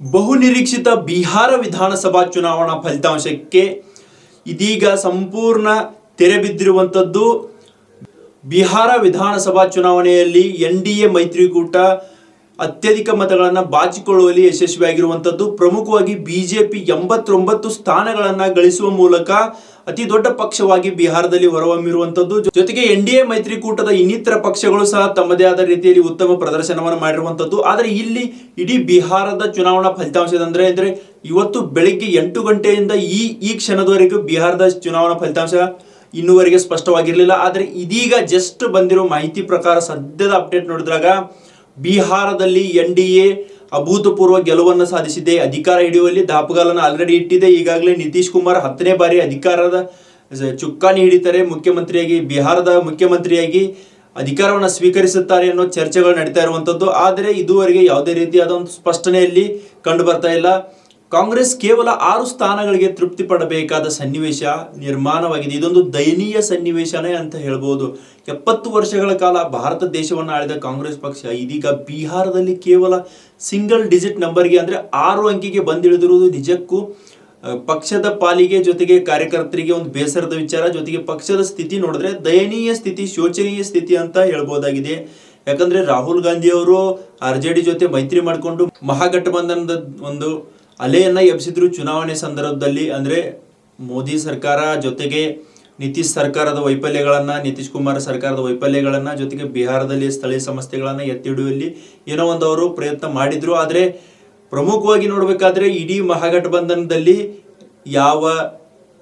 ಬಹು ನಿರೀಕ್ಷಿತ ಬಿಹಾರ ವಿಧಾನಸಭಾ ಚುನಾವಣಾ ಫಲಿತಾಂಶಕ್ಕೆ ಇದೀಗ ಸಂಪೂರ್ಣ ತೆರೆ ಬಿದ್ದಿರುವಂಥದ್ದು. ಬಿಹಾರ ವಿಧಾನಸಭಾ ಚುನಾವಣೆಯಲ್ಲಿ ಎನ್ ಡಿ ಎ ಮೈತ್ರಿಕೂಟ ಅತ್ಯಧಿಕ ಮತಗಳನ್ನು ಬಾಚಿಕೊಳ್ಳುವಲ್ಲಿ ಯಶಸ್ವಿಯಾಗಿರುವಂಥದ್ದು ಪ್ರಮುಖವಾಗಿ ಬಿಜೆಪಿ ಎಂಬತ್ತೊಂಬತ್ತು ಸ್ಥಾನಗಳನ್ನು ಗಳಿಸುವ ಮೂಲಕ ಅತಿ ದೊಡ್ಡ ಪಕ್ಷವಾಗಿ ಬಿಹಾರದಲ್ಲಿ ಹೊರಹೊಮ್ಮಿರುವಂಥದ್ದು ಜೊತೆಗೆ ಎನ್ ಡಿ ಎ ಮೈತ್ರಿಕೂಟದ ಇನ್ನಿತರ ಪಕ್ಷಗಳು ಸಹ ತಮ್ಮದೇ ಆದ ರೀತಿಯಲ್ಲಿ ಉತ್ತಮ ಪ್ರದರ್ಶನವನ್ನು ಮಾಡಿರುವಂಥದ್ದು ಆದರೆ ಇಲ್ಲಿ ಇಡೀ ಬಿಹಾರದ ಚುನಾವಣಾ ಫಲಿತಾಂಶದಂದ್ರೆ ಅಂದ್ರೆ ಇವತ್ತು ಬೆಳಿಗ್ಗೆ ಎಂಟು ಗಂಟೆಯಿಂದ ಈ ಈ ಕ್ಷಣದವರೆಗೂ ಬಿಹಾರದ ಚುನಾವಣಾ ಫಲಿತಾಂಶ ಇನ್ನುವರೆಗೆ ಸ್ಪಷ್ಟವಾಗಿರಲಿಲ್ಲ. ಆದರೆ ಇದೀಗ ಜಸ್ಟ್ ಬಂದಿರೋ ಮಾಹಿತಿ ಪ್ರಕಾರ ಸದ್ಯದ ಅಪ್ಡೇಟ್ ನೋಡಿದಾಗ ಬಿಹಾರದಲ್ಲಿ ಎನ್ ಡಿ ಎ ಅಭೂತಪೂರ್ವ ಗೆಲುವನ್ನು ಸಾಧಿಸಿದೆ. ಅಧಿಕಾರ ಹಿಡಿಯುವಲ್ಲಿ ದಾಪುಗಾಲನ್ನು ಆಲ್ರೆಡಿ ಇಟ್ಟಿದೆ. ಈಗಾಗಲೇ ನಿತೀಶ್ ಕುಮಾರ್ ಹತ್ತನೇ ಬಾರಿ ಅಧಿಕಾರದ ಚುಕ್ಕಾಣಿ ಹಿಡಿತಾರೆ. ಮುಖ್ಯಮಂತ್ರಿಯಾಗಿ, ಬಿಹಾರದ ಮುಖ್ಯಮಂತ್ರಿಯಾಗಿ ಅಧಿಕಾರವನ್ನು ಸ್ವೀಕರಿಸುತ್ತಾರೆ ಅನ್ನೋ ಚರ್ಚೆಗಳು ನಡೀತಾ ಇರುವಂಥದ್ದು ಆದರೆ ಇದುವರೆಗೆ ಯಾವುದೇ ರೀತಿಯಾದ ಒಂದು ಸ್ಪಷ್ಟನೆಯಲ್ಲಿ ಕಂಡು ಬರ್ತಾ ಇಲ್ಲ. ಕಾಂಗ್ರೆಸ್ ಕೇವಲ ಆರು ಸ್ಥಾನಗಳಿಗೆ ತೃಪ್ತಿ ಪಡಬೇಕಾದ ಸನ್ನಿವೇಶ ನಿರ್ಮಾಣವಾಗಿದೆ. ಇದೊಂದು ದಯನೀಯ ಸನ್ನಿವೇಶನೇ ಅಂತ ಹೇಳ್ಬೋದು. ಎಪ್ಪತ್ತು ವರ್ಷಗಳ ಕಾಲ ಭಾರತ ದೇಶವನ್ನು ಆಳಿದ ಕಾಂಗ್ರೆಸ್ ಪಕ್ಷ, ಇದೀಗ ಬಿಹಾರದಲ್ಲಿ ಕೇವಲ ಸಿಂಗಲ್ ಡಿಜಿಟ್ ನಂಬರ್ಗೆ ಅಂದರೆ ಆರು ಅಂಕಿಗೆ ಬಂದಿಳಿದಿರುವುದು ನಿಜಕ್ಕೂ ಪಕ್ಷದ ಪಾಲಿಗೆ ಜೊತೆಗೆ ಕಾರ್ಯಕರ್ತರಿಗೆ ಒಂದು ಬೇಸರದ ವಿಚಾರ. ಜೊತೆಗೆ ಪಕ್ಷದ ಸ್ಥಿತಿ ನೋಡಿದ್ರೆ ದಯನೀಯ ಸ್ಥಿತಿ, ಶೋಚನೀಯ ಸ್ಥಿತಿ ಅಂತ ಹೇಳ್ಬೋದಾಗಿದೆ. ಯಾಕಂದ್ರೆ ರಾಹುಲ್ ಗಾಂಧಿ ಅವರು ಆರ್ ಜೆ ಡಿ ಜೊತೆ ಮೈತ್ರಿ ಮಾಡಿಕೊಂಡು ಮಹಾಗಠಬಂಧನದ ಒಂದು ಅಲೆಯನ್ನ ಎಬ್ಸಿದ್ರು ಚುನಾವಣೆ ಸಂದರ್ಭದಲ್ಲಿ ಅಂದ್ರೆ ಮೋದಿ ಸರ್ಕಾರ ಜೊತೆಗೆ ನಿತೀಶ್ ಸರ್ಕಾರದ ವೈಫಲ್ಯಗಳನ್ನು, ನಿತೀಶ್ ಕುಮಾರ್ ಸರ್ಕಾರದ ವೈಫಲ್ಯಗಳನ್ನು ಜೊತೆಗೆ ಬಿಹಾರದಲ್ಲಿ ಸ್ಥಳೀಯ ಸಮಸ್ಯೆಗಳನ್ನು ಎತ್ತಿ ಹಿಡಿಯುವಲ್ಲಿ ಏನೋ ಒಂದು ಅವರು ಪ್ರಯತ್ನ ಮಾಡಿದ್ರು. ಆದರೆ ಪ್ರಮುಖವಾಗಿ ನೋಡಬೇಕಾದ್ರೆ ಇಡೀ ಮಹಾಗಠಬಂಧನದಲ್ಲಿ ಯಾವ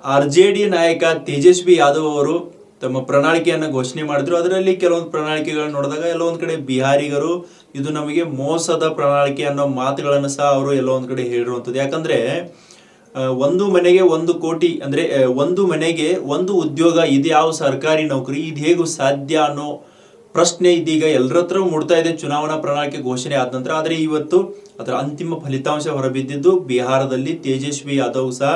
ಆರ್ ಜೆ ಡಿ ನಾಯಕ ತೇಜಸ್ವಿ ಯಾದವ್ ಅವರು ತಮ್ಮ ಪ್ರಣಾಳಿಕೆಯನ್ನು ಘೋಷಣೆ ಮಾಡಿದ್ರು. ಅದರಲ್ಲಿ ಕೆಲವೊಂದು ಪ್ರಣಾಳಿಕೆಗಳನ್ನು ನೋಡಿದಾಗ ಎಲ್ಲೋ ಒಂದು ಕಡೆ ಬಿಹಾರಿಗರು ಇದು ನಮಗೆ ಮೋಸದ ಪ್ರಣಾಳಿಕೆ ಅನ್ನೋ ಮಾತುಗಳನ್ನು ಸಹ ಅವರು ಎಲ್ಲೋ ಒಂದು ಕಡೆ ಹೇಳಿರುವಂಥದ್ದು. ಯಾಕಂದರೆ ಒಂದು ಮನೆಗೆ ಒಂದು ಕೋಟಿ ಅಂದರೆ ಒಂದು ಮನೆಗೆ ಒಂದು ಉದ್ಯೋಗ, ಇದು ಯಾವ ಸರ್ಕಾರಿ ನೌಕರಿ, ಇದು ಹೇಗೂ ಸಾಧ್ಯ ಅನ್ನೋ ಪ್ರಶ್ನೆ ಇದೀಗ ಎಲ್ಲರ ಹತ್ರ ಮೂಡ್ತಾ ಇದೆ. ಚುನಾವಣಾ ಪ್ರಣಾಳಿಕೆ ಘೋಷಣೆ ಆದ ನಂತರ, ಆದರೆ ಇವತ್ತು ಅದರ ಅಂತಿಮ ಫಲಿತಾಂಶ ಹೊರಬಿದ್ದಿದ್ದು ಬಿಹಾರದಲ್ಲಿ ತೇಜಸ್ವಿ ಯಾದವ್ ಸಹ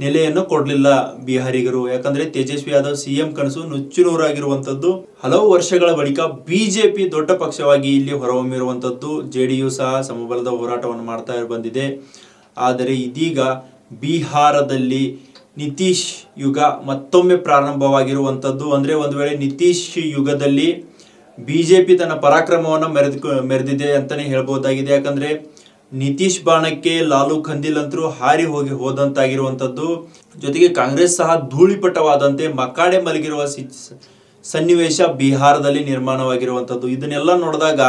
ನೆಲೆಯನ್ನು ಕೊಡಲಿಲ್ಲ ಬಿಹಾರಿಗರು. ಯಾಕಂದ್ರೆ ತೇಜಸ್ವಿ ಯಾದವ್ ಸಿಎಂ ಕನಸು ನುಚ್ಚುನೂರಾಗಿರುವಂತದ್ದು ಹಲವು ವರ್ಷಗಳ ಬಳಿಕ ಬಿಜೆಪಿ ದೊಡ್ಡ ಪಕ್ಷವಾಗಿ ಇಲ್ಲಿ ಹೊರಹೊಮ್ಮಿರುವಂತದ್ದು ಜೆಡಿಯು ಸಹ ಸಮಬಲದ ಹೋರಾಟವನ್ನು ಮಾಡ್ತಾ ಬಂದಿದೆ. ಆದರೆ ಇದೀಗ ಬಿಹಾರದಲ್ಲಿ ನಿತೀಶ್ ಯುಗ ಮತ್ತೊಮ್ಮೆ ಪ್ರಾರಂಭವಾಗಿರುವಂಥದ್ದು. ಅಂದ್ರೆ ಒಂದು ವೇಳೆ ನಿತೀಶ್ ಯುಗದಲ್ಲಿ ಬಿಜೆಪಿ ತನ್ನ ಪರಾಕ್ರಮವನ್ನು ಮೆರೆದು ಮೆರೆದಿದೆ ಅಂತಲೇ ಹೇಳ್ಬೋದಾಗಿದೆ. ಯಾಕಂದ್ರೆ ನಿತೀಶ್ ಬಾಣಕ್ಕೆ ಲಾಲು ಖಂದಿಲ್ ಅಂತರೂ ಹಾರಿ ಹೋಗಿ ಹೋದಂತಾಗಿರುವಂಥದ್ದು. ಜೊತೆಗೆ ಕಾಂಗ್ರೆಸ್ ಸಹ ಧೂಳಿಪಟವಾದಂತೆ ಮಕ್ಕಾಡೆ ಮಲಗಿರುವ ಸಿ- ಸನ್ನಿವೇಶ ಬಿಹಾರದಲ್ಲಿ ನಿರ್ಮಾಣವಾಗಿರುವಂಥದ್ದು. ಇದನ್ನೆಲ್ಲ ನೋಡಿದಾಗ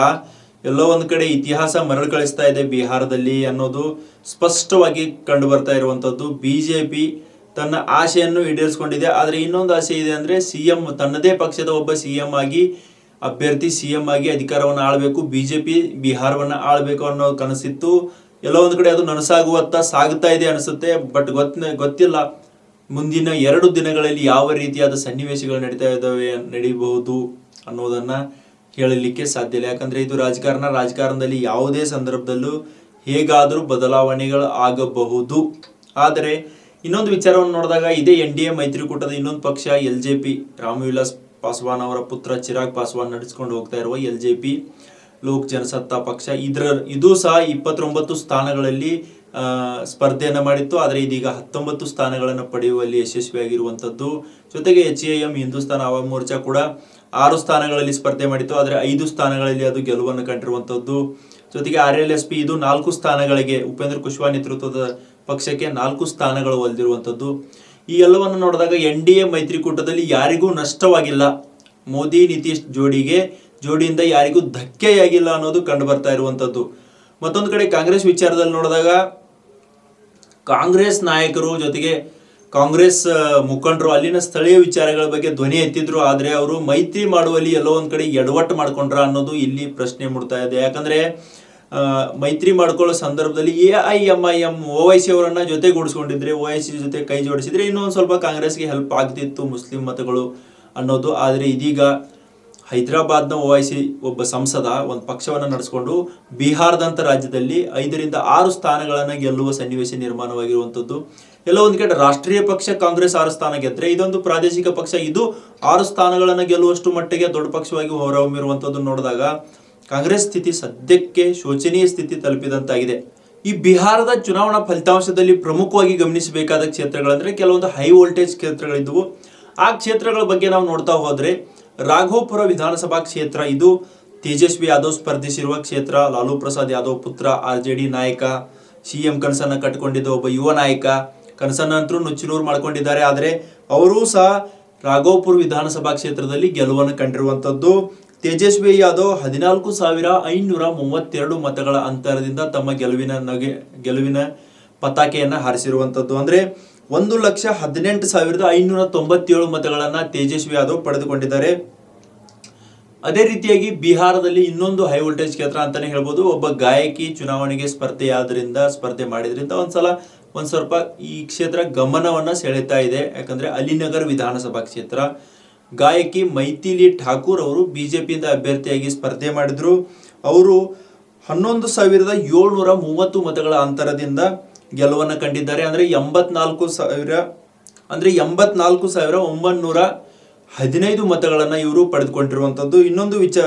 ಎಲ್ಲೋ ಒಂದು ಕಡೆ ಇತಿಹಾಸ ಮರಳು ಇದೆ ಬಿಹಾರದಲ್ಲಿ ಅನ್ನೋದು ಸ್ಪಷ್ಟವಾಗಿ ಕಂಡು ಬರ್ತಾ ಇರುವಂಥದ್ದು. ಬಿಜೆಪಿ ತನ್ನ ಆಸೆಯನ್ನು ಈಡೇರಿಸಿಕೊಂಡಿದೆ. ಆದರೆ ಇನ್ನೊಂದು ಆಸೆ ಇದೆ ಅಂದ್ರೆ ಸಿಎಂ ತನ್ನದೇ ಪಕ್ಷದ ಒಬ್ಬ ಸಿಎಂ ಆಗಿ ಅಭ್ಯರ್ಥಿ ಸಿಎಂ ಆಗಿ ಅಧಿಕಾರವನ್ನು ಆಳ್ಬೇಕು ಬಿಜೆಪಿ ಬಿಹಾರವನ್ನು ಆಳ್ಬೇಕು ಅನ್ನೋ ಕನಸಿತ್ತು. ಎಲ್ಲೋ ಒಂದು ಕಡೆ ಅದು ನನಸಾಗುವತ್ತ ಸಾಗುತ್ತಾ ಇದೆ ಅನಿಸುತ್ತೆ, ಬಟ್ ಗೊತ್ತ ಗೊತ್ತಿಲ್ಲ. ಮುಂದಿನ ಎರಡು ದಿನಗಳಲ್ಲಿ ಯಾವ ರೀತಿಯಾದ ಸನ್ನಿವೇಶಗಳು ನಡೀತಾ ಇದ್ದಾವೆ ನಡೀಬಹುದು ಅನ್ನೋದನ್ನ ಹೇಳಲಿಕ್ಕೆ ಸಾಧ್ಯ ಇಲ್ಲ. ಯಾಕಂದ್ರೆ ಇದು ರಾಜಕಾರಣ, ರಾಜಕಾರಣದಲ್ಲಿ ಯಾವುದೇ ಸಂದರ್ಭದಲ್ಲೂ ಹೇಗಾದರೂ ಬದಲಾವಣೆಗಳು ಆಗಬಹುದು. ಆದರೆ ಇನ್ನೊಂದು ವಿಚಾರವನ್ನು ನೋಡಿದಾಗ, ಇದೇ ಎನ್ ಡಿ ಎ ಮೈತ್ರಿಕೂಟದ ಇನ್ನೊಂದು ಪಕ್ಷ L J P Ramvilas Paswan ಅವರ ಪುತ್ರ ಚಿರಾಗ್ ಪಾಸ್ವಾನ್ ನಡೆಸಿಕೊಂಡು ಹೋಗ್ತಾ ಇರುವ L J P Lok Janshakti ಪಕ್ಷ. ಇದರ ಇದು ಸಹ ಇಪ್ಪತ್ತೊಂಬತ್ತು ಸ್ಥಾನಗಳಲ್ಲಿ ಸ್ಪರ್ಧೆಯನ್ನು ಮಾಡಿತ್ತು. ಆದರೆ ಇದೀಗ ಹತ್ತೊಂಬತ್ತು ಸ್ಥಾನಗಳನ್ನು ಪಡೆಯುವಲ್ಲಿ ಯಶಸ್ವಿಯಾಗಿರುವಂಥದ್ದು ಜೊತೆಗೆ H A M, Hindustan Awam Morcha ಕೂಡ ಆರು ಸ್ಥಾನಗಳಲ್ಲಿ ಸ್ಪರ್ಧೆ ಮಾಡಿತ್ತು. ಆದರೆ ಐದು ಸ್ಥಾನಗಳಲ್ಲಿ ಅದು ಗೆಲುವನ್ನು ಕಂಡಿರುವಂಥದ್ದು ಜೊತೆಗೆ ಆರ್ ಎಲ್ ಎಸ್ ಪಿ ಇದು ನಾಲ್ಕು ಸ್ಥಾನಗಳಿಗೆ ಉಪೇಂದ್ರ ಕುಶ್ವಾ ನೇತೃತ್ವದ ಪಕ್ಷಕ್ಕೆ ನಾಲ್ಕು ಸ್ಥಾನಗಳು ಒಲ್ದಿರುವಂಥದ್ದು ಈ ಎಲ್ಲವನ್ನು ನೋಡಿದಾಗ ಎನ್ ಡಿ ಎ ಮೈತ್ರಿಕೂಟದಲ್ಲಿ ಯಾರಿಗೂ ನಷ್ಟವಾಗಿಲ್ಲ. ಮೋದಿ, ನಿತೀಶ್ ಜೋಡಿಗೆ, ಜೋಡಿಯಿಂದ ಯಾರಿಗೂ ಧಕ್ಕೆಯಾಗಿಲ್ಲ ಅನ್ನೋದು ಕಂಡು ಬರ್ತಾ ಇರುವಂಥದ್ದು. ಮತ್ತೊಂದು ಕಡೆ ಕಾಂಗ್ರೆಸ್ ವಿಚಾರದಲ್ಲಿ ನೋಡಿದಾಗ ಕಾಂಗ್ರೆಸ್ ನಾಯಕರು ಜೊತೆಗೆ ಕಾಂಗ್ರೆಸ್ ಮುಖಂಡರು ಅಲ್ಲಿನ ಸ್ಥಳೀಯ ವಿಚಾರಗಳ ಬಗ್ಗೆ ಧ್ವನಿ ಎತ್ತಿದ್ರು. ಆದರೆ ಅವರು ಮೈತ್ರಿ ಮಾಡುವಲ್ಲಿ ಎಲ್ಲೋ ಒಂದು ಕಡೆ ಎಡವಟ್ಟು ಮಾಡ್ಕೊಂಡ್ರ ಅನ್ನೋದು ಇಲ್ಲಿ ಪ್ರಶ್ನೆ ಮೂಡ್ತಾ ಇದೆ. ಯಾಕಂದ್ರೆ ಮೈತ್ರಿ ಮಾಡ್ಕೊಳ್ಳೋ ಸಂದರ್ಭದಲ್ಲಿ A I, M I, M O Y C ಅವರನ್ನ ಜೊತೆಗೂಡಿಸ್ಕೊಂಡಿದ್ರೆ ಓ ಐ ಸಿ ಜೊತೆ ಕೈ ಜೋಡಿಸಿದ್ರೆ ಇನ್ನೊಂದು ಸ್ವಲ್ಪ ಕಾಂಗ್ರೆಸ್ಗೆ ಹೆಲ್ಪ್ ಆಗ್ತಿತ್ತು ಮುಸ್ಲಿಂ ಮತಗಳು ಅನ್ನೋದು. ಆದರೆ ಇದೀಗ ಹೈದರಾಬಾದ್ನ ಓ ಐ ಸಿ ಒಬ್ಬ ಸಂಸದ ಒಂದು ಪಕ್ಷವನ್ನು ನಡೆಸ್ಕೊಂಡು ಬಿಹಾರದಂಥ ರಾಜ್ಯದಲ್ಲಿ ಐದರಿಂದ ಆರು ಸ್ಥಾನಗಳನ್ನು ಗೆಲ್ಲುವ ಸನ್ನಿವೇಶ ನಿರ್ಮಾಣವಾಗಿರುವಂಥದ್ದು. ಎಲ್ಲ ಒಂದು ಕಡೆ ರಾಷ್ಟ್ರೀಯ ಪಕ್ಷ ಕಾಂಗ್ರೆಸ್ ಆರು ಸ್ಥಾನ ಗೆದ್ದರೆ ಇದೊಂದು ಪ್ರಾದೇಶಿಕ ಪಕ್ಷ. ಇದು ಆರು ಸ್ಥಾನಗಳನ್ನು ಗೆಲ್ಲುವಷ್ಟು ಮಟ್ಟಿಗೆ ದೊಡ್ಡ ಪಕ್ಷವಾಗಿ ಹೊರಹೊಮ್ಮಿರುವಂಥದ್ದು ನೋಡಿದಾಗ ಕಾಂಗ್ರೆಸ್ ಸ್ಥಿತಿ ಸದ್ಯಕ್ಕೆ ಶೋಚನೀಯ ಸ್ಥಿತಿ ತಲುಪಿದಂತಾಗಿದೆ. ಈ ಬಿಹಾರದ ಚುನಾವಣಾ ಫಲಿತಾಂಶದಲ್ಲಿ ಪ್ರಮುಖವಾಗಿ ಗಮನಿಸಬೇಕಾದ ಕ್ಷೇತ್ರಗಳಂದರೆ ಕೆಲವೊಂದು ಹೈ ವೋಲ್ಟೇಜ್ ಕ್ಷೇತ್ರಗಳಿದ್ದವು ಆ ಕ್ಷೇತ್ರಗಳ ಬಗ್ಗೆ ನಾವು ನೋಡ್ತಾ ಹೋದರೆ ರಾಘೋಪುರ ವಿಧಾನಸಭಾ ಕ್ಷೇತ್ರ ಇದು ತೇಜಸ್ವಿ ಯಾದವ್ ಸ್ಪರ್ಧಿಸಿರುವ ಕ್ಷೇತ್ರ, ಲಾಲು ಪ್ರಸಾದ್ ಯಾದವ್ ಪುತ್ರ, ಆರ್ ಜೆ ಡಿ ನಾಯಕ, ಸಿ ಎಂ ಕನಸನ್ನು ಕಟ್ಟಿಕೊಂಡಿದ್ದ ಒಬ್ಬ ಯುವ ನಾಯಕ, ಕನಸನ್ನ ಅಂತೂ ನುಚ್ಚುನೂರು ಮಾಡ್ಕೊಂಡಿದ್ದಾರೆ. ಆದರೆ ಅವರೂ ಸಹ ರಾಘೋಪುರ್ ವಿಧಾನಸಭಾ ಕ್ಷೇತ್ರದಲ್ಲಿ ಗೆಲುವನ್ನು ಕಂಡಿರುವಂಥದ್ದು ತೇಜಸ್ವಿ ಯಾದವ್ ಹದಿನಾಲ್ಕು ಸಾವಿರ ಐನೂರ ಮೂವತ್ತೆರಡು ಮತಗಳ ಅಂತರದಿಂದ ತಮ್ಮ ಗೆಲುವಿನ ನಗೆ, ಗೆಲುವಿನ ಪತಾಕೆಯನ್ನ ಹಾರಿಸಿರುವಂಥದ್ದು ಅಂದ್ರೆ ಒಂದು ಲಕ್ಷ ಹದಿನೆಂಟು ಸಾವಿರದ ಐನೂರ ತೊಂಬತ್ತೇಳು ಮತಗಳನ್ನ ತೇಜಸ್ವಿ ಯಾದವ್ ಪಡೆದುಕೊಂಡಿದ್ದಾರೆ. ಅದೇ ರೀತಿಯಾಗಿ ಬಿಹಾರದಲ್ಲಿ ಇನ್ನೊಂದು ಹೈ ವೋಲ್ಟೇಜ್ ಕ್ಷೇತ್ರ ಅಂತಾನೆ ಹೇಳ್ಬೋದು. ಒಬ್ಬ ಗಾಯಕಿ ಚುನಾವಣೆಗೆ ಸ್ಪರ್ಧೆಯಾದ್ರಿಂದ, ಸ್ಪರ್ಧೆ ಮಾಡಿದ್ರಿಂದ ಒಂದ್ಸಲ ಒಂದ್ ಸ್ವಲ್ಪ ಈ ಕ್ಷೇತ್ರ ಗಮನವನ್ನ ಸೆಳೆತಾ ಇದೆ. ಯಾಕಂದ್ರೆ ಅಲಿನಗರ್ ವಿಧಾನಸಭಾ ಕ್ಷೇತ್ರ. ಗಾಯಕಿ ಮೈಥಿಲಿ ಠಾಕೂರ್ ಅವರು ಬಿಜೆಪಿಯಿಂದ ಅಭ್ಯರ್ಥಿಯಾಗಿ ಸ್ಪರ್ಧೆ ಮಾಡಿದರು. ಅವರು ಹನ್ನೊಂದು ಸಾವಿರದ ಏಳ್ನೂರ ಮೂವತ್ತು ಮತಗಳ ಅಂತರದಿಂದ ಗೆಲುವನ್ನು ಕಂಡಿದ್ದಾರೆ. ಅಂದರೆ ಎಂಬತ್ನಾಲ್ಕು ಸಾವಿರ, ಅಂದರೆ ಎಂಬತ್ನಾಲ್ಕು ಸಾವಿರ ಒಂಬೈನೂರ ಹದಿನೈದು ಮತಗಳನ್ನು ಇವರು ಪಡೆದುಕೊಂಡಿರುವಂಥದ್ದು ಇನ್ನೊಂದು ವಿಚ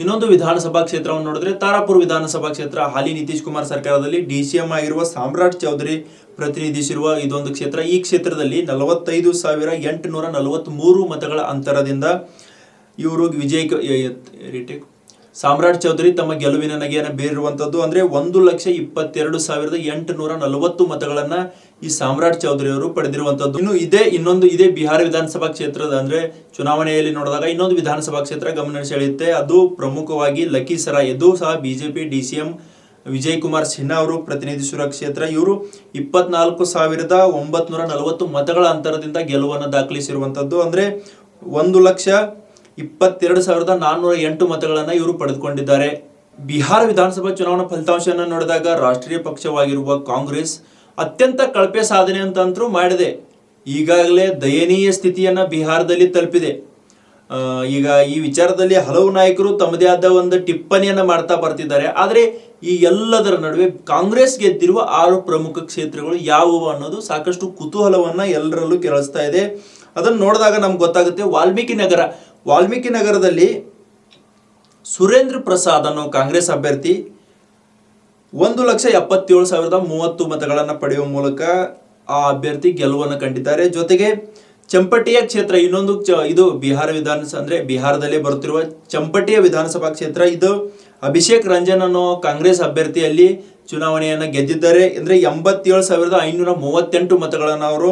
ಇನ್ನೊಂದು ವಿಧಾನಸಭಾ ಕ್ಷೇತ್ರವನ್ನು ನೋಡಿದ್ರೆ ತಾರಾಪುರ ವಿಧಾನಸಭಾ ಕ್ಷೇತ್ರ, ಹಾಲಿ ನಿತೀಶ್ ಕುಮಾರ್ ಸರ್ಕಾರದಲ್ಲಿ ಡಿ ಸಿ ಎಂ ಆಗಿರುವ ಸಾಮ್ರಾಟ್ ಚೌಧರಿ ಪ್ರತಿನಿಧಿಸಿರುವ ಇದೊಂದು ಕ್ಷೇತ್ರ. ಈ ಕ್ಷೇತ್ರದಲ್ಲಿ ನಲವತ್ತೈದು ಸಾವಿರ ಎಂಟುನೂರ ನಲವತ್ತ್ಮೂರು ಮತಗಳ ಅಂತರದಿಂದ ಇವರು ವಿಜಯ್ ರಿಟೇಕ್ ಸಾಮ್ರಾಟ್ ಚೌಧರಿ ತಮ್ಮ ಗೆಲುವಿನ ನಗೆಯನ್ನು ಬೀರಿರುವಂಥದ್ದು ಅಂದರೆ ಒಂದು ಲಕ್ಷ ಇಪ್ಪತ್ತೆರಡು ಸಾವಿರದ ಎಂಟುನೂರ ನಲವತ್ತು ಮತಗಳನ್ನು ಈ ಸಾಮ್ರಾಟ್ ಚೌಧರಿ ಅವರು ಪಡೆದಿರುವಂಥದ್ದು ಇನ್ನು ಇದೇ, ಇನ್ನೊಂದು ಇದೇ ಬಿಹಾರ ವಿಧಾನಸಭಾ ಕ್ಷೇತ್ರದ ಅಂದರೆ ಚುನಾವಣೆಯಲ್ಲಿ ನೋಡಿದಾಗ ಇನ್ನೊಂದು ವಿಧಾನಸಭಾ ಕ್ಷೇತ್ರ ಗಮನ ಸೆಳೆಯುತ್ತೆ. ಅದು ಪ್ರಮುಖವಾಗಿ ಲಖೀಸರಾಯ್ ಇದು ಸಹ BJP D C M Vijay Kumar Sinha ಅವರು ಪ್ರತಿನಿಧಿಸಿರುವ ಕ್ಷೇತ್ರ. ಇವರು ಇಪ್ಪತ್ನಾಲ್ಕು ಸಾವಿರದ ಒಂಬತ್ನೂರ ನಲವತ್ತು ಮತಗಳ ಅಂತರದಿಂದ ಗೆಲುವನ್ನು ದಾಖಲಿಸಿರುವಂಥದ್ದು ಅಂದರೆ ಒಂದು ಲಕ್ಷ ಇಪ್ಪತ್ತೆರಡು ಸಾವಿರದ ನಾನ್ನೂರ ಎಂಟು ಮತಗಳನ್ನು ಇವರು ಪಡೆದುಕೊಂಡಿದ್ದಾರೆ. ಬಿಹಾರ ವಿಧಾನಸಭಾ ಚುನಾವಣಾ ಫಲಿತಾಂಶವನ್ನು ನೋಡಿದಾಗ ರಾಷ್ಟ್ರೀಯ ಪಕ್ಷವಾಗಿರುವ ಕಾಂಗ್ರೆಸ್ ಅತ್ಯಂತ ಕಳಪೆ ಸಾಧನೆ ಅಂತಂತರೂ ಮಾಡಿದೆ. ಈಗಾಗಲೇ ದಯನೀಯ ಸ್ಥಿತಿಯನ್ನ ಬಿಹಾರದಲ್ಲಿ ತಲುಪಿದೆ. ಈಗ ಈ ವಿಚಾರದಲ್ಲಿ ಹಲವು ನಾಯಕರು ತಮ್ಮದೇ ಆದ ಒಂದು ಟಿಪ್ಪಣಿಯನ್ನು ಮಾಡ್ತಾ ಬರ್ತಿದ್ದಾರೆ. ಆದರೆ ಈ ಎಲ್ಲದರ ನಡುವೆ ಕಾಂಗ್ರೆಸ್ ಗೆದ್ದಿರುವ ಆರು ಪ್ರಮುಖ ಕ್ಷೇತ್ರಗಳು ಯಾವುವು ಅನ್ನೋದು ಸಾಕಷ್ಟು ಕುತೂಹಲವನ್ನ ಎಲ್ಲರಲ್ಲೂ ಕೆರಳಿಸ್ತಾ ಇದೆ. ಅದನ್ನು ನೋಡಿದಾಗ ನಮ್ಗೆ ಗೊತ್ತಾಗುತ್ತೆ ವಾಲ್ಮೀಕಿ ನಗರ. ವಾಲ್ಮೀಕಿ ನಗರದಲ್ಲಿ ಸುರೇಂದ್ರ ಪ್ರಸಾದ್ ಅನ್ನೋ ಕಾಂಗ್ರೆಸ್ ಅಭ್ಯರ್ಥಿ ಒಂದು ಲಕ್ಷ ಎಪ್ಪತ್ತೇಳು ಸಾವಿರದ ಮೂವತ್ತು ಮತಗಳನ್ನು ಪಡೆಯುವ ಮೂಲಕ ಆ ಅಭ್ಯರ್ಥಿ ಗೆಲುವನ್ನು ಕಂಡಿದ್ದಾರೆ. ಜೊತೆಗೆ ಚಂಪಟಿಯ ಕ್ಷೇತ್ರ, ಇನ್ನೊಂದು ಇದು ಬಿಹಾರ ವಿಧಾನಸಭೆ ಅಂದರೆ ಬಿಹಾರದಲ್ಲಿ ಬರುತ್ತಿರುವ ಚಂಪಟಿಯ ವಿಧಾನಸಭಾ ಕ್ಷೇತ್ರ, ಇದು ಅಭಿಷೇಕ್ ರಂಜನ್ ಅನ್ನೋ ಕಾಂಗ್ರೆಸ್ ಅಭ್ಯರ್ಥಿಯಲ್ಲಿ ಚುನಾವಣೆಯನ್ನು ಗೆದ್ದಿದ್ದಾರೆ. ಅಂದರೆ ಎಂಬತ್ತೇಳು ಸಾವಿರದ ಐನೂರ ಮೂವತ್ತೆಂಟು ಮತಗಳನ್ನು ಅವರು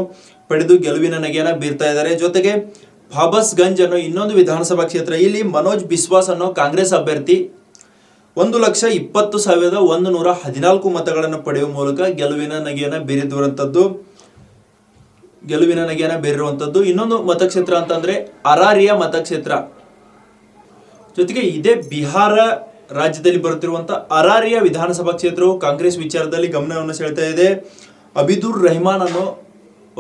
ಪಡೆದು ಗೆಲುವಿನ ನಗೆಯನ್ನು ಬೀರ್ತಾ ಇದ್ದಾರೆ. ಜೊತೆಗೆ ಫಾಬಸ್ಗಂಜ್ ಅನ್ನೋ ಇನ್ನೊಂದು ವಿಧಾನಸಭಾ ಕ್ಷೇತ್ರ. ಇಲ್ಲಿ ಮನೋಜ್ ಬಿಸ್ವಾಸ್ ಅನ್ನೋ ಕಾಂಗ್ರೆಸ್ ಅಭ್ಯರ್ಥಿ ಒಂದು ಲಕ್ಷ ಇಪ್ಪತ್ತು ಸಾವಿರದ ಒಂದು ನೂರ ಹದಿನಾಲ್ಕು ಮತಗಳನ್ನು ಪಡೆಯುವ ಮೂಲಕ ಗೆಲುವಿನ ನಗೆಯನ್ನು ಬೀರಿದಿರುವಂಥದ್ದು ಗೆಲುವಿನ ನಗೆಯನ್ನು ಬೀರಿರುವಂಥದ್ದು ಇನ್ನೊಂದು ಮತಕ್ಷೇತ್ರ ಅಂತಂದ್ರೆ ಅರಾರಿಯ ಮತಕ್ಷೇತ್ರ. ಜೊತೆಗೆ ಇದೇ ಬಿಹಾರ ರಾಜ್ಯದಲ್ಲಿ ಬರುತ್ತಿರುವಂತ ಅರಾರಿಯ ವಿಧಾನಸಭಾ ಕ್ಷೇತ್ರವು ಕಾಂಗ್ರೆಸ್ ವಿಚಾರದಲ್ಲಿ ಗಮನವನ್ನು ಸೆಳೆತಾ ಇದೆ. ಅಬಿದುರ್ ರೆಹಮಾನ್ ಅನ್ನೋ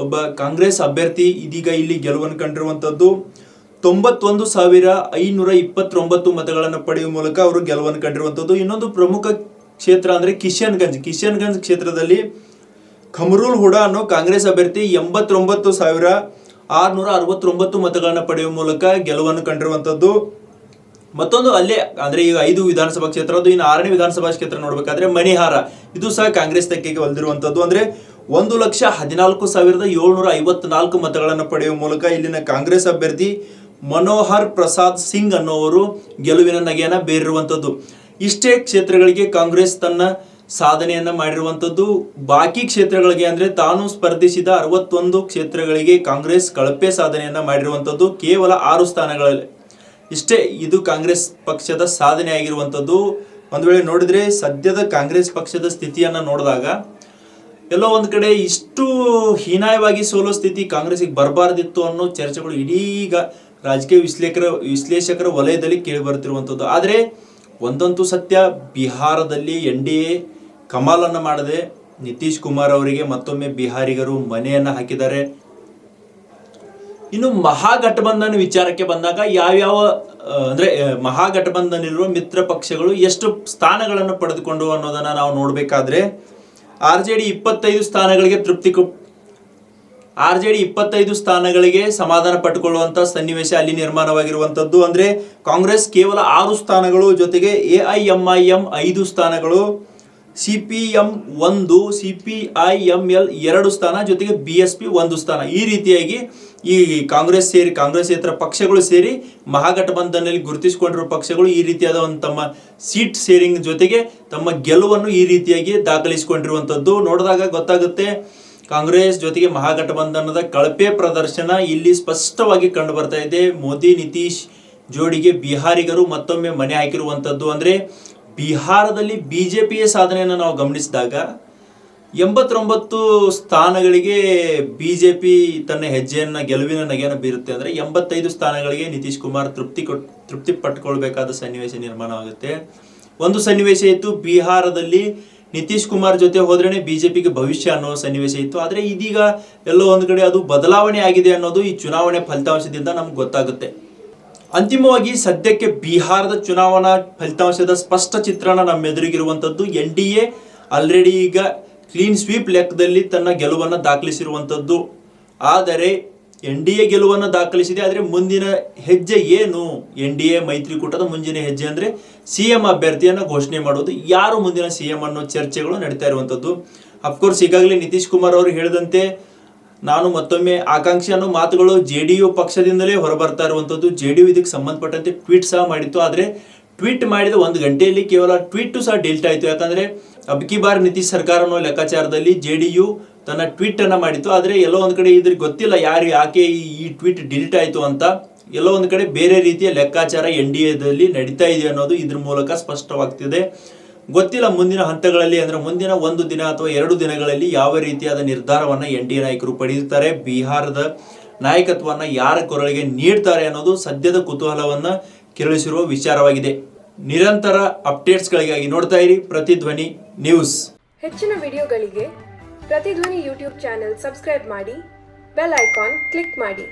ಒಬ್ಬ ಕಾಂಗ್ರೆಸ್ ಅಭ್ಯರ್ಥಿ ಇದೀಗ ಇಲ್ಲಿ ಗೆಲುವನ್ನು ಕಂಡಿರುವಂತದ್ದು. ತೊಂಬತ್ತೊಂದು ಸಾವಿರ ಐನೂರ ಇಪ್ಪತ್ತೊಂಬತ್ತು ಮತಗಳನ್ನು ಪಡೆಯುವ ಮೂಲಕ ಅವರು ಗೆಲುವನ್ನು ಕಂಡಿರುವಂಥದ್ದು ಇನ್ನೊಂದು ಪ್ರಮುಖ ಕ್ಷೇತ್ರ ಅಂದರೆ ಕಿಶನ್ಗಂಜ್. ಕಿಶನ್ಗಂಜ್ ಕ್ಷೇತ್ರದಲ್ಲಿ ಖಮರೂಲ್ ಹುಡಾ ಅನ್ನೋ ಕಾಂಗ್ರೆಸ್ ಅಭ್ಯರ್ಥಿ ಎಂಬತ್ತೊಂಬತ್ತು ಸಾವಿರ ಆರುನೂರ ಅರವತ್ತೊಂಬತ್ತು ಮತಗಳನ್ನು ಪಡೆಯುವ ಮೂಲಕ ಗೆಲುವನ್ನು ಕಂಡಿರುವಂಥದ್ದು ಮತ್ತೊಂದು ಅಲ್ಲೇ ಅಂದರೆ ಈಗ ಐದು ವಿಧಾನಸಭಾ ಕ್ಷೇತ್ರ, ಅದು ಇನ್ನು ಆರನೇ ವಿಧಾನಸಭಾ ಕ್ಷೇತ್ರ ನೋಡಬೇಕಾದ್ರೆ ಮಣಿಹಾರ. ಇದು ಸಹ ಕಾಂಗ್ರೆಸ್ ತೆಕ್ಕೆಗೆ ಒಲ್ದಿರುವಂತದ್ದು. ಅಂದ್ರೆ ಒಂದು ಲಕ್ಷ ಹದಿನಾಲ್ಕು ಸಾವಿರದ ಏಳ್ನೂರ ಐವತ್ನಾಲ್ಕು ಮತಗಳನ್ನು ಪಡೆಯುವ ಮೂಲಕ ಇಲ್ಲಿನ ಕಾಂಗ್ರೆಸ್ ಅಭ್ಯರ್ಥಿ ಮನೋಹರ್ ಪ್ರಸಾದ್ ಸಿಂಗ್ ಅನ್ನೋವರು ಗೆಲುವಿನ ನಗೆಯನ್ನ ಬೇರಿರುವಂತದ್ದು ಇಷ್ಟೇ ಕ್ಷೇತ್ರಗಳಿಗೆ ಕಾಂಗ್ರೆಸ್ ತನ್ನ ಸಾಧನೆಯನ್ನು ಮಾಡಿರುವಂತದ್ದು ಬಾಕಿ ಕ್ಷೇತ್ರಗಳಿಗೆ ಅಂದ್ರೆ ತಾನು ಸ್ಪರ್ಧಿಸಿದ ಅರವತ್ತೊಂದು ಕ್ಷೇತ್ರಗಳಿಗೆ ಕಾಂಗ್ರೆಸ್ ಕಳಪೆ ಸಾಧನೆಯನ್ನು ಮಾಡಿರುವಂತದ್ದು ಕೇವಲ ಆರು ಸ್ಥಾನಗಳಲ್ಲಿ. ಇಷ್ಟೇ, ಇದು ಕಾಂಗ್ರೆಸ್ ಪಕ್ಷದ ಸಾಧನೆ ಆಗಿರುವಂಥದ್ದು ಒಂದು ವೇಳೆ ನೋಡಿದ್ರೆ ಸದ್ಯದ ಕಾಂಗ್ರೆಸ್ ಪಕ್ಷದ ಸ್ಥಿತಿಯನ್ನ ನೋಡಿದಾಗ ಎಲ್ಲೋ ಒಂದು ಕಡೆ ಇಷ್ಟು ಹೀನಾಯವಾಗಿ ಸೋಲೋ ಸ್ಥಿತಿ ಕಾಂಗ್ರೆಸ್ಗೆ ಬರಬಾರ್ದಿತ್ತು ಅನ್ನೋ ಚರ್ಚೆಗಳು ಇಡೀ ರಾಜಕೀಯ ವಿಶ್ಲೇಷಕರ ವಿಶ್ಲೇಷಕರ ವಲಯದಲ್ಲಿ ಕೇಳಿ ಬರ್ತಿರುವಂಥದ್ದು ಆದರೆ ಒಂದಂತೂ ಸತ್ಯ, ಬಿಹಾರದಲ್ಲಿ ಎನ್ ಡಿ ಎ ಕಮಾಲನ್ನು ಮಾಡದೆ ನಿತೀಶ್ ಕುಮಾರ್ ಅವರಿಗೆ ಮತ್ತೊಮ್ಮೆ ಬಿಹಾರಿಗರು ಮನೆಯನ್ನ ಹಾಕಿದ್ದಾರೆ. ಇನ್ನು ಮಹಾಗಠಬಂಧನ್ ವಿಚಾರಕ್ಕೆ ಬಂದಾಗ ಯಾವ್ಯಾವ, ಅಂದ್ರೆ ಇರುವ ಮಿತ್ರ ಪಕ್ಷಗಳು ಎಷ್ಟು ಸ್ಥಾನಗಳನ್ನು ಪಡೆದುಕೊಂಡು ಅನ್ನೋದನ್ನ ನಾವು ನೋಡಬೇಕಾದ್ರೆ ಆರ್ ಜೆ ಡಿ ಇಪ್ಪತ್ತೈದು ಸ್ಥಾನಗಳಿಗೆ ತೃಪ್ತಿ ಕೊ ಆರ್ ಜೆ ಡಿ ಇಪ್ಪತ್ತೈದು ಸ್ಥಾನಗಳಿಗೆ ಸಮಾಧಾನ ಪಟ್ಟುಕೊಳ್ಳುವಂಥ ಸನ್ನಿವೇಶ ಅಲ್ಲಿ ನಿರ್ಮಾಣವಾಗಿರುವಂಥದ್ದು ಅಂದ್ರೆ ಕಾಂಗ್ರೆಸ್ ಕೇವಲ ಆರು ಸ್ಥಾನಗಳು, ಜೊತೆಗೆ ಎ ಐ ಐದು ಸ್ಥಾನಗಳು. ಸಿ ಪಿ ಎಂ ಒಂದು, C P I M L ಎರಡು ಸ್ಥಾನ, ಜೊತೆಗೆ ಬಿ ಎಸ್ ಪಿ ಒಂದು ಸ್ಥಾನ. ಈ ರೀತಿಯಾಗಿ ಈ ಕಾಂಗ್ರೆಸ್ ಸೇರಿ, ಕಾಂಗ್ರೆಸ್ಸೇತರ ಪಕ್ಷಗಳು ಸೇರಿ ಮಹಾಗಠಬಂಧನಲ್ಲಿ ಗುರುತಿಸಿಕೊಂಡಿರುವ ಪಕ್ಷಗಳು ಈ ರೀತಿಯಾದ ಒಂದು ತಮ್ಮ ಸೀಟ್ ಸೇರಿಂಗ್ ಜೊತೆಗೆ ತಮ್ಮ ಗೆಲುವನ್ನು ಈ ರೀತಿಯಾಗಿ ದಾಖಲಿಸಿಕೊಂಡಿರುವಂಥದ್ದು. ನೋಡಿದಾಗ ಗೊತ್ತಾಗುತ್ತೆ, ಕಾಂಗ್ರೆಸ್ ಜೊತೆಗೆ ಮಹಾಗಠಬಂಧನದ ಕಳಪೆ ಪ್ರದರ್ಶನ ಇಲ್ಲಿ ಸ್ಪಷ್ಟವಾಗಿ ಕಂಡು ಬರ್ತಾ ಇದೆ. ಮೋದಿ, ನಿತೀಶ್ ಜೋಡಿಗೆ ಬಿಹಾರಿಗರು ಮತ್ತೊಮ್ಮೆ ಮನೆ ಹಾಕಿರುವಂಥದ್ದು. ಅಂದರೆ ಬಿಹಾರದಲ್ಲಿ ಬಿ ಜೆ ಪಿಯ ಸಾಧನೆಯನ್ನು ನಾವು ಗಮನಿಸಿದಾಗ ಎಂಬತ್ತೊಂಬತ್ತು ಸ್ಥಾನಗಳಿಗೆ ಬಿ ಜೆ ಪಿ ತನ್ನ ಹೆಜ್ಜೆಯನ್ನು, ಗೆಲುವಿನ ನಗೆಯನ್ನು ಬೀರುತ್ತೆ ಅಂದರೆ ಎಂಬತ್ತೈದು ಸ್ಥಾನಗಳಿಗೆ ನಿತೀಶ್ ಕುಮಾರ್ ತೃಪ್ತಿ ಕೊಟ್, ತೃಪ್ತಿ ಪಟ್ಟುಕೊಳ್ಬೇಕಾದ ಸನ್ನಿವೇಶ ನಿರ್ಮಾಣವಾಗುತ್ತೆ. ಒಂದು ಸನ್ನಿವೇಶ ಇತ್ತು ಬಿಹಾರದಲ್ಲಿ ನಿತೀಶ್ ಕುಮಾರ್ ಜೊತೆ ಹೋದ್ರೇನೆ ಬಿಜೆಪಿಗೆ ಭವಿಷ್ಯ ಅನ್ನೋ ಸನ್ನಿವೇಶ ಇತ್ತು. ಆದರೆ ಇದೀಗ ಎಲ್ಲೋ ಒಂದು ಕಡೆ ಅದು ಬದಲಾವಣೆ ಆಗಿದೆ ಅನ್ನೋದು ಈ ಚುನಾವಣೆ ಫಲಿತಾಂಶದಿಂದ ನಮ್ಗೆ ಗೊತ್ತಾಗುತ್ತೆ. ಅಂತಿಮವಾಗಿ ಸದ್ಯಕ್ಕೆ ಬಿಹಾರದ ಚುನಾವಣಾ ಫಲಿತಾಂಶದ ಸ್ಪಷ್ಟ ಚಿತ್ರಣ ನಮ್ಮ ಎದುರಿಗಿರುವಂಥದ್ದು ಎನ್ ಡಿ ಎ ಆಲ್ರೆಡಿ ಈಗ ಕ್ಲೀನ್ ಸ್ವೀಪ್ ಲೆಕ್ಕದಲ್ಲಿ ತನ್ನ ಗೆಲುವನ್ನು ದಾಖಲಿಸಿರುವಂಥದ್ದು. ಆದರೆ ಎನ್ ಡಿ ಎ ಗೆಲುವನ್ನು ದಾಖಲಿಸಿದೆ, ಆದರೆ ಮುಂದಿನ ಹೆಜ್ಜೆ ಏನು? ಎನ್ ಡಿ ಎ ಮೈತ್ರಿಕೂಟದ ಮುಂದಿನ ಹೆಜ್ಜೆ ಅಂದರೆ ಸಿ ಎಂ ಅಭ್ಯರ್ಥಿಯನ್ನು ಘೋಷಣೆ ಮಾಡೋದು ಯಾರು ಮುಂದಿನ ಸಿ ಎಂ ಅನ್ನೋ ಚರ್ಚೆಗಳು ನಡೀತಾ ಇರುವಂಥದ್ದು. ಅಫ್ಕೋರ್ಸ್ ಈಗಾಗಲೇ ನಿತೀಶ್ ಕುಮಾರ್ ಅವರು ಹೇಳಿದಂತೆ ನಾನು ಮತ್ತೊಮ್ಮೆ ಆಕಾಂಕ್ಷಿ ಅನ್ನೋ ಮಾತುಗಳು ಜೆ ಡಿ ಯು ಪಕ್ಷದಿಂದಲೇ ಹೊರಬರ್ತಾ ಇರುವಂಥದ್ದು. ಜೆ ಡಿ ಯು ಇದಕ್ಕೆ ಸಂಬಂಧಪಟ್ಟಂತೆ ಟ್ವೀಟ್ ಸಹ ಮಾಡಿತ್ತು. ಆದರೆ ಟ್ವೀಟ್ ಮಾಡಿದ ಒಂದು ಗಂಟೆಯಲ್ಲಿ ಕೇವಲ ಟ್ವೀಟು ಸಹ ಡಿಲ್ಟ್ ಆಯಿತು. ಯಾಕಂದರೆ ಅಬ್ಕಿ ಬಾರ್ ನಿತೀಶ್ ಸರ್ಕಾರ ಅನ್ನೋ ಲೆಕ್ಕಾಚಾರದಲ್ಲಿ ಜೆ ಡಿ ಯು ತನ್ನ ಟ್ವೀಟ್ ಅನ್ನ ಮಾಡಿತ್ತು. ಆದರೆ ಎಲ್ಲೋ ಒಂದು ಕಡೆ ಇದ್ರಿಗೆ ಗೊತ್ತಿಲ್ಲ ಯಾರು ಯಾಕೆ ಈ- ಈ ಟ್ವೀಟ್ ಡಿಲೀಟ್ ಆಯಿತು ಅಂತ. ಎಲ್ಲೋ ಒಂದು ಕಡೆ ಬೇರೆ ರೀತಿಯ ಲೆಕ್ಕಾಚಾರ ಎನ್ ಡಿ ಎದಲ್ಲಿ ನಡೀತಾ ಇದೆ ಅನ್ನೋದು ಇದ್ರ ಮೂಲಕ ಸ್ಪಷ್ಟವಾಗ್ತಿದೆ. ಗೊತ್ತಿಲ್ಲ ಮುಂದಿನ ಹಂತಗಳಲ್ಲಿ, ಅಂದ್ರೆ ಮುಂದಿನ ಒಂದು ದಿನ ಅಥವಾ ಎರಡು ದಿನಗಳಲ್ಲಿ ಯಾವ ರೀತಿಯಾದ ನಿರ್ಧಾರವನ್ನ ಎನ್ ಡಿ ನಾಯಕರು ಪಡೆಯುತ್ತಾರೆ, ಬಿಹಾರದ ನಾಯಕತ್ವವನ್ನ ಯಾರ ಕೊರಳಿಗೆ ನೀಡ್ತಾರೆ ಅನ್ನೋದು ಸದ್ಯದ ಕುತೂಹಲವನ್ನ ಕೆರಳಿಸಿರುವ ವಿಚಾರವಾಗಿದೆ. ನಿರಂತರ ಅಪ್ಡೇಟ್ಸ್ಗಳಿಗಾಗಿ ನೋಡ್ತಾ ಇರಿ ಪ್ರತಿಧ್ವನಿ ನ್ಯೂಸ್. ಹೆಚ್ಚಿನ ವಿಡಿಯೋಗಳಿಗೆ ಪ್ರತಿಧ್ವನಿ ಯೂಟ್ಯೂಬ್ ಚಾನೆಲ್ ಸಬ್ಸ್ಕ್ರೈಬ್ ಮಾಡಿ, ಬೆಲ್ ಐಕಾನ್ ಕ್ಲಿಕ್ ಮಾಡಿ.